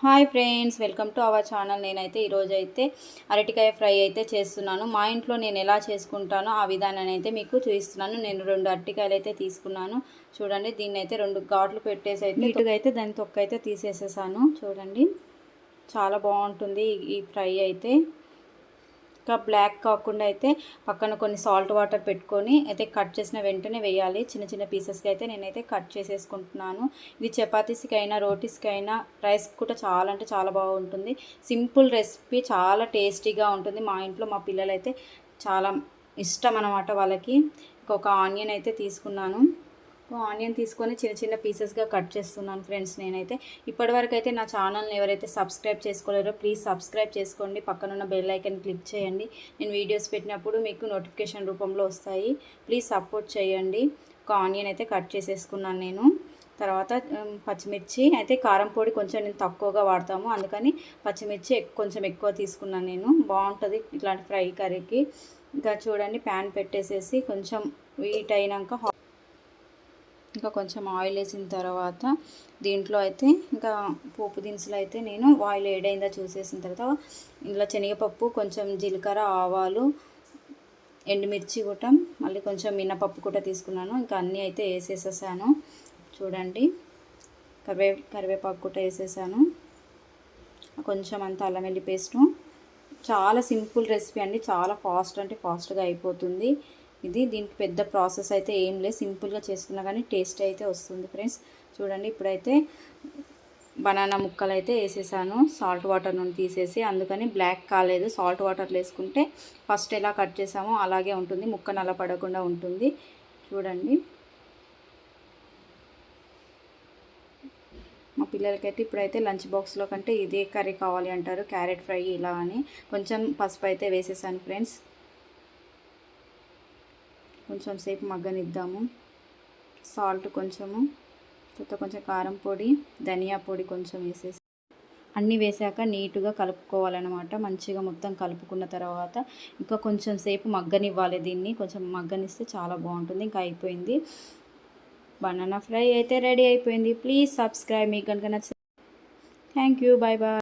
Hi friends welcome to our channel. నేనైతే ఈరోజు అయితే అరటికాయ ఫ్రై అయితే చేస్తున్నాను. మా ఇంట్లో నేను ఎలా చేసుకుంటానో ఆ విధానాన్ని అయితే మీకు చూపిస్తున్నాను. నేను రెండు అరటికాయలు అయితే తీసుకున్నాను. చూడండి దీన్ని అయితే రెండు ఘాట్లు పెట్టేసి అయితే నీట్గా అయితే దాని తొక్క అయితే తీసేసేసాను. చూడండి చాలా బాగుంటుంది ఈ ఫ్రై అయితే. ఇంకా బ్లాక్ కాకుండా అయితే పక్కన కొన్ని సాల్ట్ వాటర్ పెట్టుకొని అయితే కట్ చేసిన వెంటనే వేయాలి. చిన్న చిన్న పీసెస్కి అయితే నేనైతే కట్ చేసేసుకుంటున్నాను. ఇది చపాతీస్కి అయినా రోటీస్కి అయినా రైస్ కూడా చాలా అంటే చాలా బాగుంటుంది. సింపుల్ రెసిపీ చాలా టేస్టీగా ఉంటుంది. మా ఇంట్లో మా పిల్లలైతే చాలా ఇష్టం అనమాట వాళ్ళకి. ఇంకొక ఆనియన్ అయితే తీసుకున్నాను. ఆనియన్ తీసుకొని చిన్న చిన్న పీసెస్గా కట్ చేస్తున్నాను ఫ్రెండ్స్ నేనైతే. ఇప్పటివరకు అయితే నా ఛానల్ని ఎవరైతే సబ్స్క్రైబ్ చేసుకోలేరో ప్లీజ్ సబ్స్క్రైబ్ చేసుకోండి. పక్కనున్న బెల్ ఐకన్ క్లిక్ చేయండి. నేను వీడియోస్ పెట్టినప్పుడు మీకు నోటిఫికేషన్ రూపంలో వస్తాయి. ప్లీజ్ సపోర్ట్ చేయండి. ఒక ఆనియన్ అయితే కట్ చేసేసుకున్నాను నేను. తర్వాత పచ్చిమిర్చి అయితే కారం పొడి కొంచెం నేను తక్కువగా వాడతాము. అందుకని పచ్చిమిర్చి కొంచెం ఎక్కువ తీసుకున్నాను నేను. బాగుంటుంది ఇట్లాంటి ఫ్రై కర్రీకి. ఇంకా చూడండి ప్యాన్ పెట్టేసేసి కొంచెం వీట్ అయినాక ఇంకా కొంచెం ఆయిల్ వేసిన తర్వాత దీంట్లో అయితే ఇంకా పోపు దినుసులు అయితే నేను ఆయిల్ ఏడైందా చూసేసిన తర్వాత ఇందులో శనగపప్పు కొంచెం జీలకర్ర ఆవాలు ఎండుమిర్చి కూడా మళ్ళీ కొంచెం మినపప్పు కూడా తీసుకున్నాను. ఇంకా అన్నీ అయితే వేసేసేసాను. చూడండి. కరివే కరివేపాకు కూడా వేసేసాను. కొంచెం అంత అల్లం వెల్లి పేస్టు. చాలా సింపుల్ రెసిపీ అండి. చాలా ఫాస్ట్ అంటే ఫాస్ట్గా అయిపోతుంది. ఇది దీనికి పెద్ద ప్రాసెస్ అయితే ఏం లేదు. సింపుల్గా చేసుకున్నా కానీ టేస్ట్ అయితే వస్తుంది ఫ్రెండ్స్. చూడండి ఇప్పుడైతే బనానా ముక్కలు అయితే వేసేసాను. సాల్ట్ వాటర్ నుండి తీసేసి అందుకని బ్లాక్ కాలేదు. సాల్ట్ వాటర్లో వేసుకుంటే ఫస్ట్ ఎలా కట్ చేసామో అలాగే ఉంటుంది. ముక్క నల్ల పడకుండా ఉంటుంది. చూడండి. మా పిల్లలకైతే ఇప్పుడైతే లంచ్ బాక్స్లో కంటే ఇదే కర్రీ కావాలి అంటారు. క్యారెట్ ఫ్రై ఇలా అని. కొంచెం పసుపు అయితే వేసేసాను ఫ్రెండ్స్. కొంచెం సేపు మగ్గనిద్దాము. సాల్ట్ కొంచెము తర్వాత కొంచెం కారం పొడి ధనియా పొడి కొంచెం వేసేసి అన్నీ వేసాక నీట్గా కలుపుకోవాలన్నమాట. మంచిగా మొత్తం కలుపుకున్న తర్వాత ఇంకా కొంచెం సేపు మగ్గనివ్వాలి దీన్ని. కొంచెం మగ్గనిస్తే చాలా బాగుంటుంది. ఇంకా అయిపోయింది. బనానా ఫ్రై అయితే రెడీ అయిపోయింది. Please subscribe. మీకు కనుక నచ్చింది థ్యాంక్ యూ. Bye bye